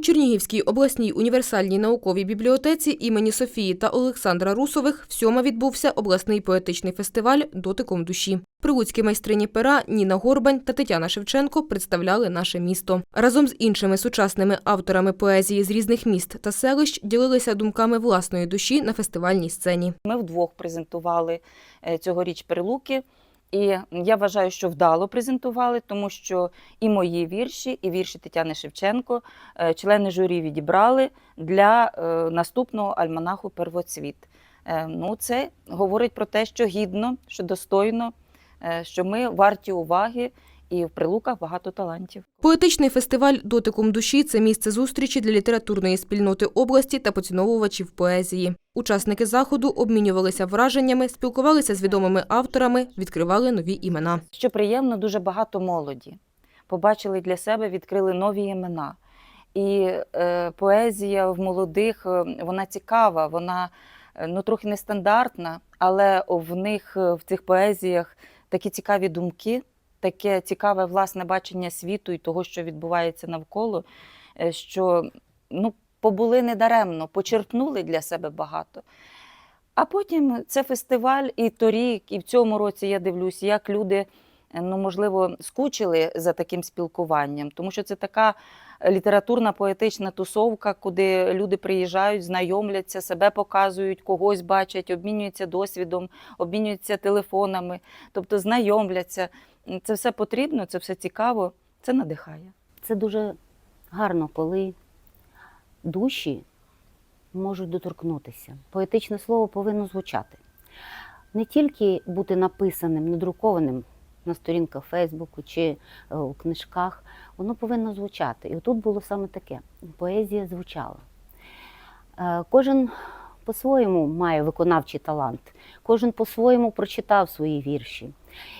Чернігівській обласній універсальній науковій бібліотеці імені Софії та Олександра Русових всьома відбувся обласний поетичний фестиваль Дотиком душі. Прилуцькі майстрині пера Ніна Горбань та Тетяна Шевченко представляли наше місто. Разом з іншими сучасними авторами поезії з різних міст та селищ ділилися думками власної душі на фестивальній сцені. Ми вдвох презентували е, цьогоріч перелуки. І я вважаю, що вдало презентували, тому що і мої вірші, і вірші Тетяни Шевченко е, члени журі відібрали для е, наступного альманаху Первоцвіт. Е, Ну, це говорить про те, що гідно, що достойно, що ми варті уваги, і в прилуках багато талантів. Поетичний фестиваль Дотиком душі це місце зустрічі для літературної спільноти області та поціновувачів поезії. Учасники заходу обмінювалися враженнями, спілкувалися з відомими авторами, відкривали нові імена. Що приємно, дуже багато молоді. Побачили для себе, відкрили нові імена. І е, поезія в молодих е, вона цікава, вона е, ну, трохи нестандартна, але в них е, в цих поезіях такі цікаві думки, таке цікаве власне бачення світу і того, що відбувається навколо, е, що ну, побули недаремно, почерпнули для себе багато. А потім це фестиваль, і торік, і в цьому році я дивлюсь, як люди, ну можливо, скучили за таким спілкуванням, тому що це така літературна поетична тусовка, куди люди приїжджають, знайомляться, себе показують, когось бачать, обмінюються досвідом, обмінюються телефонами, тобто знайомляться. Це все потрібно, це все цікаво, це надихає. Це дуже гарно, коли душі можуть доторкнутися. Поетичне слово повинно звучати. Не тільки бути написаним, надрукованим на сторінках Фейсбуку чи е, у книжках, воно повинно звучати. І отут було саме таке: поезія звучала. Е, Кожен по-своєму має виконавчий талант, кожен по-своєму прочитав свої вірші.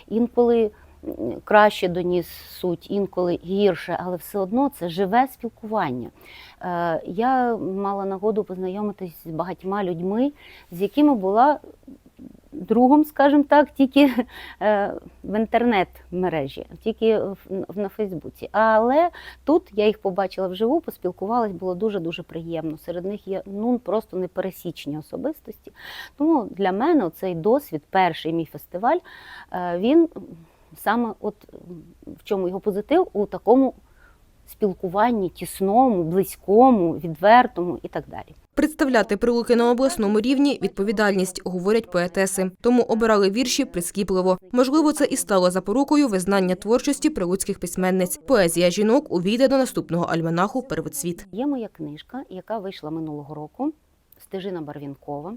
Інколи краще доніс суть, інколи гірше, але все одно це живе спілкування. Е, Я мала нагоду познайомитись з багатьма людьми, з якими була другом, скажімо так, тільки е, в інтернет-мережі, тільки на Фейсбуці. Але тут я їх побачила вживу, поспілкувалась, було дуже-дуже приємно. Серед них є ну, просто непересічні особистості. Тому для мене цей досвід, перший мій фестиваль, е, він саме от в чому його позитив у такому спілкуванні тісному, близькому, відвертому і так далі. Представляти прилуки на обласному рівні відповідальність, говорять поетеси. Тому обирали вірші прискіпливо. Можливо, це і стало запорукою визнання творчості прилуцьких письменниць. Поезія жінок увійде до наступного альманаху Первоцвіт. Є моя книжка, яка вийшла минулого року, Стежина Барвінкова.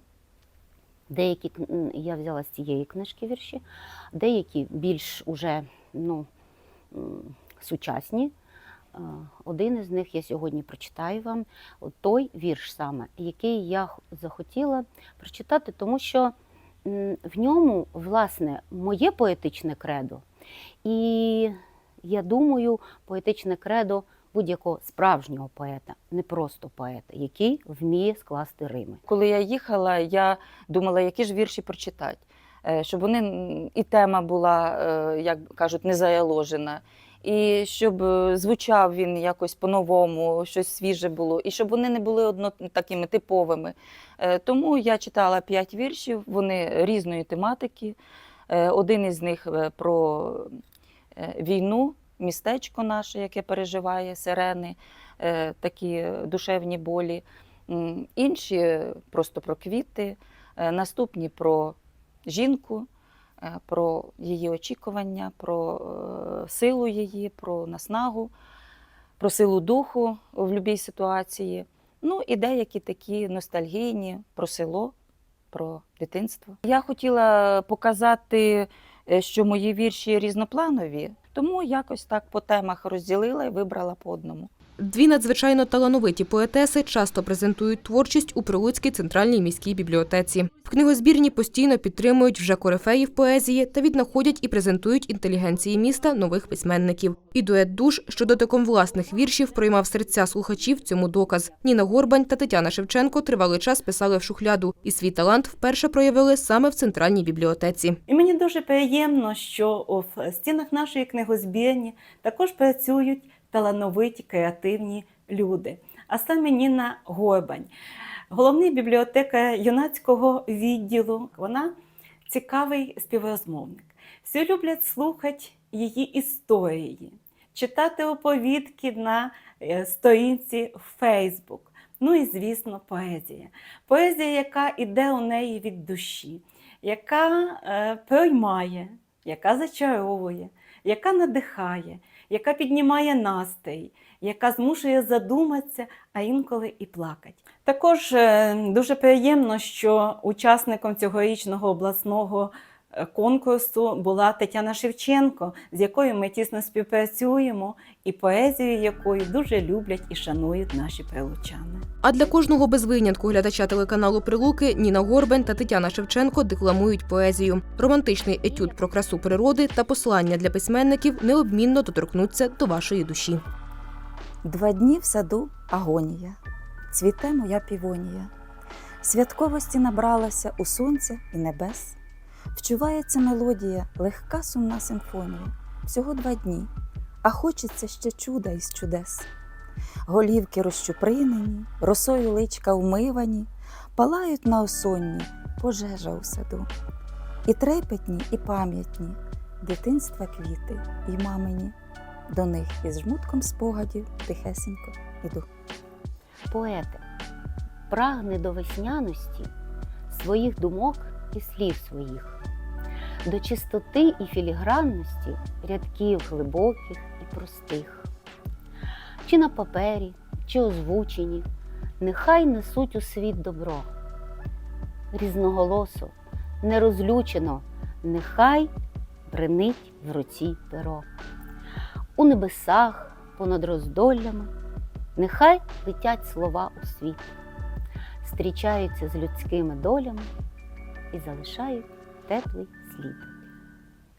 Деякі я взяла з цієї книжки вірші, деякі більш уже ну, сучасні. Один із них я сьогодні прочитаю вам. Той вірш саме, який я захотіла прочитати, тому що в ньому, власне, моє поетичне кредо. І я думаю, поетичне кредо будь-якого справжнього поета, не просто поета, який вміє скласти рими. Коли я їхала, я думала, які ж вірші прочитати, Е, щоб вони і тема була, е, як кажуть, не заяложена, і щоб е, звучав він якось по-новому, щось свіже було, і щоб вони не були одно такими типовими. Тому я читала п'ять віршів, вони різної тематики. Один із них про війну, містечко наше, яке переживає сирени, е, такі душевні болі. Інші просто про квіти, е, наступні про жінку, е, про її очікування, про силу її, про наснагу, про силу духу в будь-якій ситуації. Ну і деякі такі ностальгійні про село, про дитинство. Я хотіла показати, що мої вірші різнопланові, тому якось так по темах розділила і вибрала по одному. Дві надзвичайно талановиті поетеси часто презентують творчість у Прилуцькій центральній міській бібліотеці. В книгозбірні постійно підтримують вже корифеїв поезії та віднаходять і презентують інтелігенції міста нових письменників. І дует душ, що дотиком власних віршів проймав серця слухачів, цьому доказ. Ніна Горбань та Тетяна Шевченко тривалий час писали в шухляду, і свій талант вперше проявили саме в центральній бібліотеці. І мені дуже приємно, що в стінах нашої книгозбірні також працюють талановиті креативні люди, а саме Ніна Гойбань, головний бібліотека юнацького відділу. Вона цікавий співрозмовник. Всі люблять слухати її історії, читати оповідки на е, сторінці в Facebook. Ну і, звісно, поезія. Поезія, яка йде у неї від душі, яка е, приймає, яка зачаровує, яка надихає, яка піднімає настрій, яка змушує задуматися, а інколи і плакати. Також е, дуже приємно, що учасником цьогорічного обласного конкурсу була Тетяна Шевченко, з якою ми тісно співпрацюємо, і поезію якої дуже люблять і шанують наші прилучани. А для кожного без винятку глядача телеканалу Прилуки Ніна Горбань та Тетяна Шевченко декламують поезію. Романтичний етюд про красу природи та послання для письменників неодмінно доторкнуться до вашої душі. Два дні в саду агонія, цвіте моя півонія. Святковості набралася у сонця і небес. Вчувається мелодія, легка сумна симфонія. Всього два дні, а хочеться ще чуда із чудес. Голівки розчупринені, росою личка умивані, палають на осонні пожежа у саду. І трепетні, і пам'ятні, дитинства квіти, і мамині. До них із жмутком спогадів тихесенько іду. Поете прагне до весняності своїх думок і слів своїх, до чистоти і філігранності рядків глибоких і простих. Чи на папері, чи озвучені, нехай несуть у світ добро. Різноголосо, нерозлючено, нехай бренить в руці перо. У небесах, понад роздоллями, нехай летять слова у світ, зустрічаються з людськими долями і залишають теплий слід.